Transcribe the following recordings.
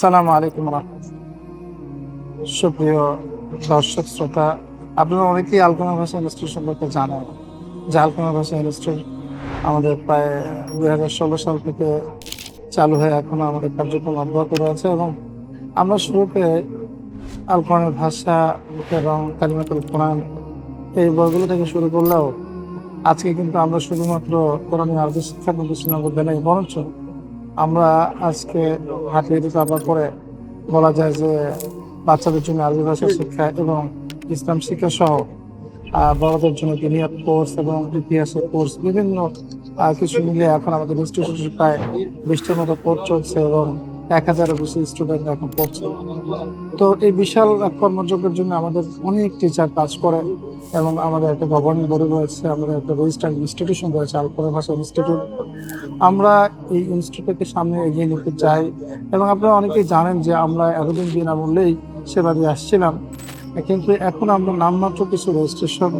সালাম আলাইকুম সুপ্রিয় দর্শক, শ্রোতা, আপনারা অনেকেই আলপনা ভাষা ইন্ডাস্ট্রি সম্পর্কে জানেন। যে আলপনা ভাষা ইন্ডাস্ট্রি আমাদের প্রায় দুই হাজার ষোলো সাল থেকে চালু হয়ে এখনও আমাদের কার্যক্রম অব্যাহত রয়েছে এবং আমরা শুরুতে আলপনের ভাষা এবং কালিমাতুল কোরআন এই বইগুলো থেকে শুরু করলেও আজকে কিন্তু আমরা শুধুমাত্র কোরআন আরবি শিক্ষা প্রতিষ্ঠানের মধ্যে নেই, বরঞ্চ আমরা আজকে হাতে আবার পরে বলা যায় যে বাচ্চাদের জন্য আরবি ভাষা শিক্ষা এবং ইসলাম শিক্ষা সহ বড়দের জন্য দিনিয়াত কোর্স এবং ইতিহাসের কোর্স বিভিন্ন কিছু মিলে এখন আমাদের ইনস্টিটিউশন প্রায় বিশটার মতো কোর্স চলছে এবং এক হাজারের বেশি স্টুডেন্ট এখন পড়ছে। তো এই বিশাল কর্মযজ্ঞের জন্য আমাদের অনেক টিচার কাজ করে এবং আমাদের একটা গভর্নিং বডি রয়েছে, আমাদের একটা রেজিস্টার্ড ইনস্টিটিউশন রয়েছে আলপনা ভাষা ইনস্টিটিউট আমরা এই ইনস্টিটিউটকে সামনে এগিয়ে নিতে চাই এবং আপনারা অনেকেই জানেন যে আমরা এতদিন বিনামূল্যেই সেবা দিয়ে আসছিলাম, কিন্তু এখন আমরা নামমাত্র কিছু রেজিস্ট্রেশন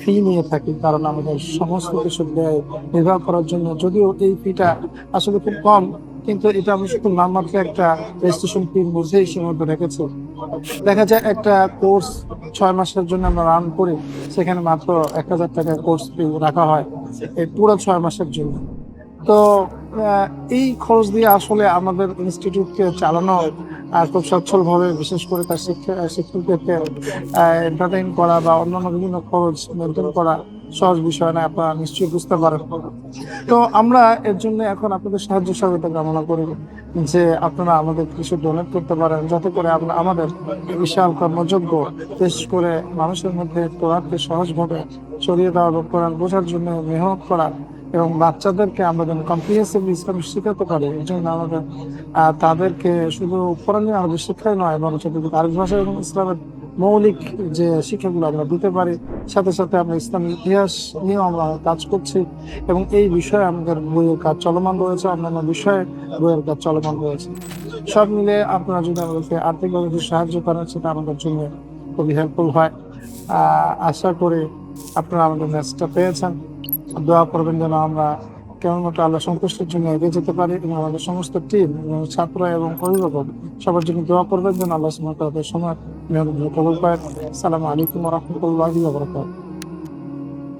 ফি নিয়ে থাকি, কারণ আমাদের সমস্ত কিছু ব্যয় নির্বাহ করার জন্য। যদিও এই ফিটা আসলে খুব কম কিন্তু এটা আমি শুধু নামমাত্র একটা রেজিস্ট্রেশন ফির মধ্যেই সীমাবদ্ধ রেখেছি দেখা যায় একটা কোর্স ছয় মাসের জন্য আমরা রান করি, সেখানে মাত্র এক হাজার টাকা কোর্স ফি রাখা হয় এই পুরো ছয় মাসের জন্য। তো এই খরচ দিয়ে আসলে আমাদের ইনস্টিটিউটকে চালানো আর খুব সচ্ছলভাবে বিশেষ করে তার শিক্ষা, শিক্ষকদেরকে এন্টারটেইন করা বা অন্যান্য বিভিন্ন খরচ মেনটেন করা সহজ বিষয় না, আপনারা নিশ্চয়ই বুঝতে পারেন। তো আমরা এর জন্য এখন আপনাদের সাহায্য সহযোগিতা কামনা করি যে আপনারা আমাদের কিছু ডোনেট করতে পারেন, যাতে করে আমরা আমাদের বিশাল কর্মযোগ্য পেশ করে মানুষের মধ্যে কোরআনকে সহজভাবে ছড়িয়ে দেওয়া এবং কোরআন বোঝার জন্য মেহনত করা এবং বাচ্চাদেরকে আমরা যেন কম্প্রিহেন্সিভ ইসলাম শিখাতে পারি, এই জন্য আমাদের তাদেরকে শুধু কোরআন আরবি শিক্ষাই নয় বরং কিন্তু আরবি ভাষা এবং ইসলামের মৌলিক যে শিক্ষাগুলো আমরা দিতে পারি, সাথে সাথে আমরা ইসলামের ইতিহাস নিয়েও আমরা কাজ করছি এবং এই বিষয়ে আমাদের বইয়ের কাজ চলমান রয়েছে, অন্যান্য বিষয়ে বইয়ের কাজ চলমান রয়েছে। সব মিলে আপনারা যদি আমাদেরকে আর্থিকভাবে সাহায্য করেন, সেটা আমাদের জন্য খুবই হেল্পফুল হয়। আশা করি আপনারা আমাদের ম্যাচটা পেয়েছেন। দোয়া করবেন যেন আমরা কেমন মতো আল্লাহ সন্তুষ্টির জন্য এগিয়ে যেতে পারি এবং আমাদের সমস্ত টিম এবং ছাত্র এবং অভিভাবক সবার জন্য দোয়া করবেন যেন আল্লাহ সুমতাদের সময় কবুল পায় সালাম আলাইকুম রহমতুল্লাহ ওবরাকাতুহু